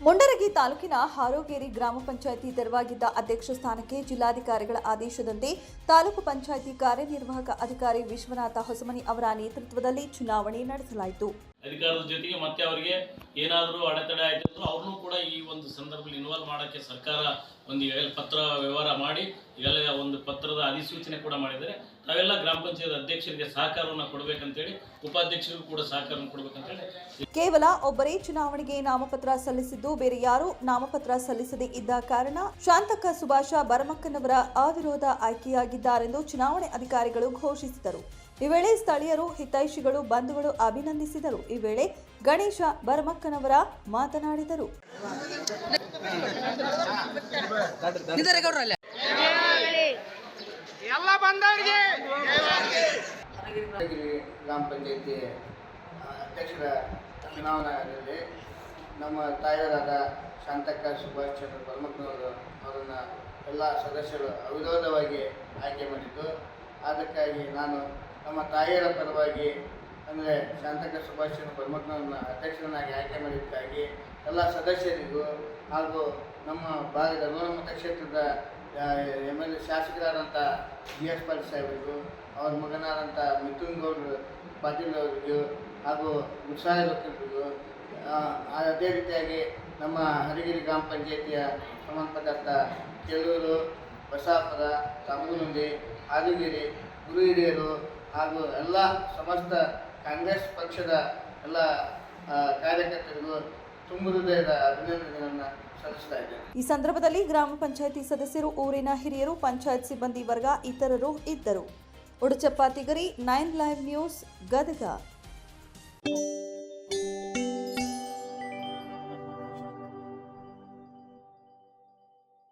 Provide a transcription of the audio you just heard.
ಮುಂಡರಗಿ ತಾಲೂಕಿನ ಹಾರೋಗೇರಿ ಗ್ರಾಮ ಪಂಚಾಯಿತಿ ತೆರವಾಗಿದ್ದ ಅಧ್ಯಕ್ಷ ಸ್ಥಾನಕ್ಕೆ ಜಿಲ್ಲಾಧಿಕಾರಿಗಳ ಆದೇಶದಂತೆ ತಾಲೂಕು ಪಂಚಾಯಿತಿ ಕಾರ್ಯನಿರ್ವಾಹಕ ಅಧಿಕಾರಿ ವಿಶ್ವನಾಥ ಹೊಸಮನಿ ಅವರ ನೇತೃತ್ವದಲ್ಲಿ ಚುನಾವಣೆ ನಡೆಸಲಾಯಿತು. ಅಧಿಕಾರದ ಜೊತೆಗೆ ಮತ್ತೆ ಅವರಿಗೆ ಏನಾದರೂ ಅಡೆತಡೆ ಆಯಿತು ಅವ್ರನ್ನೂ ಕೂಡ ಇನ್ವಾಲ್ವ್ ಮಾಡೋಕ್ಕೆ ಸರ್ಕಾರ ಒಂದು ಈಗಾಗಲೇ ಪತ್ರ ವ್ಯವಹಾರ ಮಾಡಿ ಈಗಾಗಲೇ ಒಂದು ಪತ್ರದ ಅಧಿಸೂಚನೆ ಕೂಡ ಮಾಡಿದರೆ ತಾವೆಲ್ಲ ಗ್ರಾಮ ಪಂಚಾಯತ್ ಅಧ್ಯಕ್ಷರಿಗೆ ಸಹಕಾರವನ್ನು ಕೊಡಬೇಕಂತೇಳಿ, ಉಪಾಧ್ಯಕ್ಷರಿಗೂ ಕೂಡ ಸಹಕಾರವನ್ನು ಕೊಡಬೇಕಂತೇಳಿ. ಕೇವಲ ಒಬ್ಬರೇ ಚುನಾವಣೆಗೆ ನಾಮಪತ್ರ ಸಲ್ಲಿಸಿದ್ದು ಬೇರೆ ಯಾರೂ ನಾಮಪತ್ರ ಸಲ್ಲಿಸದೇ ಇದ್ದ ಕಾರಣ ಶಾಂತಕ ಸುಭಾಷ ಬರಮಕ್ಕನವರ ಅವಿರೋಧ ಆಯ್ಕೆಯಾಗಿದ್ದಾರೆಂದು ಚುನಾವಣೆ ಅಧಿಕಾರಿಗಳು ಘೋಷಿಸಿದರು. ಈ ವೇಳೆ ಸ್ಥಳೀಯರು ಹಿತೈಷಿಗಳು ಬಂಧುಗಳು ಅಭಿನಂದಿಸಿದರು. ಈ ವೇಳೆ ಗಣೇಶ ಬರಮಕ್ಕನವರ ಮಾತನಾಡಿದರು. ನಿಂತಾರೆ ಗೌಡ್ರ ಅಲ್ಲೇ ಎಲ್ಲ ಬಂದವರಿಗೆ. ಗ್ರಾಮ ಪಂಚಾಯತಿ ಅಧ್ಯಕ್ಷರ ಚುನಾವಣೆಯಲ್ಲಿ ನಮ್ಮ ತಾಯಿಯರಾದ ಶಾಂತಕ್ಕ ಸುಭಾಷ್ ಚಂದ್ರ ಪರಮತ್ನವರು ಅವರನ್ನು ಎಲ್ಲ ಸದಸ್ಯರು ಅವಿರೋಧವಾಗಿ ಆಯ್ಕೆ ಮಾಡಿದ್ದು. ಅದಕ್ಕಾಗಿ ನಾನು ನಮ್ಮ ತಾಯಿಯರ ಪರವಾಗಿ ಅಂದರೆ ಶಾಂತಕ ಸುಭಾಷ್ ಚಂದ್ರ ಬರ್ಮಕ್ನವ್ರನ್ನ ಅಧ್ಯಕ್ಷರನ್ನಾಗಿ ಆಯ್ಕೆ ಮಾಡಿದ್ದಕ್ಕಾಗಿ ಎಲ್ಲ ಸದಸ್ಯರಿಗೂ ಹಾಗೂ ನಮ್ಮ ಭಾಗದ ರೋಣ ಮತಕ್ಷೇತ್ರದ ಎಂ ಎಲ್ ಎ ಶಾಸಕರಾದಂಥ ಬಿ ಎಸ್ ಪಾಟೀಲ್ ಸಾಹೇಬರಿಗೂ, ಅವ್ರ ಮಗನಾದಂಥ ಮಿಥುನ್ ಗೌಡ್ರು ಪಾಟೀಲ್ ಅವರಿಗೂ ಹಾಗೂ ಮುಸಾಯ ವಕೀಲರಿಗೂ ಅದೇ ರೀತಿಯಾಗಿ ನಮ್ಮ ಹರಿಗಿರಿ ಗ್ರಾಮ ಪಂಚಾಯಿತಿಯ ಸಂಬಂಧಪಟ್ಟಂಥ ಕೆಲೂರು ಬಸಾಪುರ ತಮ್ಮಗುಂದಿ ಹಾಲುಗಿರಿ, ಗುರು ಹಿರಿಯರು ಹಾಗೂ ಎಲ್ಲ ಸಮಸ್ತ ಕಾಂಗ್ರೆಸ್ ಪಕ್ಷದ ಎಲ್ಲ ಕಾರ್ಯಕರ್ತರಿಗೂ ತುಂಬ ಹೃದಯದ ಅಭಿನಂದನೆಗಳನ್ನು ಈ ಸಂದರ್ಭದಲ್ಲಿ ಗ್ರಾಮ ಪಂಚಾಯಿತಿ ಸದಸ್ಯರು, ಊರಿನ ಹಿರಿಯರು, ಪಂಚಾಯತ್ ಸಿಬ್ಬಂದಿ ವರ್ಗ ಇತರರು ಇದ್ದರು. Uduchappa Tigari, nine live news, Gadag.